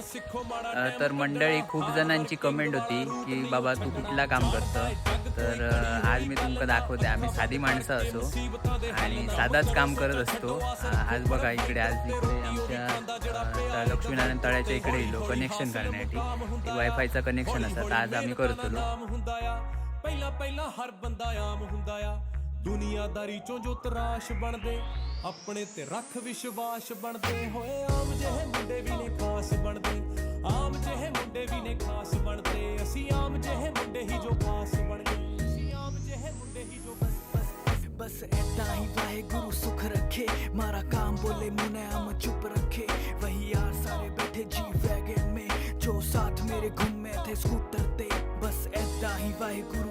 अ, तर मंडळी खूप जणांची कमेंट होती की बाबा तू कुठला काम करतं तर अ, आज मी तुमका दाखवते आम्ही साधी माणसं असो आणि साधाच काम करत असतो अ, आज बघा इकडे आज इकडे आमच्या अ, लक्ष्मीनारायण तळ्याच्या इकडे येलो कनेक्शन करण्यासाठी वायफायचं कनेक्शन असतं तर आज आम्ही करतो ਆਮ ਹੁੰਦਾ ਆ ਪਹਿਲਾਂ ਪਹਿਲਾਂ ਹਰ ਬੰਦਾ ਆਮ ਹੁੰਦਾ ਆ ਦੁਨੀਆਦਾਰੀ ਚੋਂ ਜੋ ਤਰਾਸ਼ ਬਣਦੇ ਆਪਣੇ ਤੇ ਰੱਖ ਵਿਸ਼ਵਾਸ ਬਣਦੇ ਹੋਏ ਆਮ ਜਿਹੇ ਮੁੰਡੇ ਹੀ ਜੋ ਖਾਸ ਬਣ ਗਏ ਅਸੀਂ ਆਮ ਜਿਹੇ ਮੁੰਡੇ ਹੀ ਜੋ ਬਸ ਬਸ बस ऐता ही वाहेगुरु सुख रखे मारा काम बोले मुने हम चुप रखे वही यार सारे बैठे जी वैगन में जो साथ मेरे घूमे थे स्कूटर ते बस ऐता ही वाहेगुरु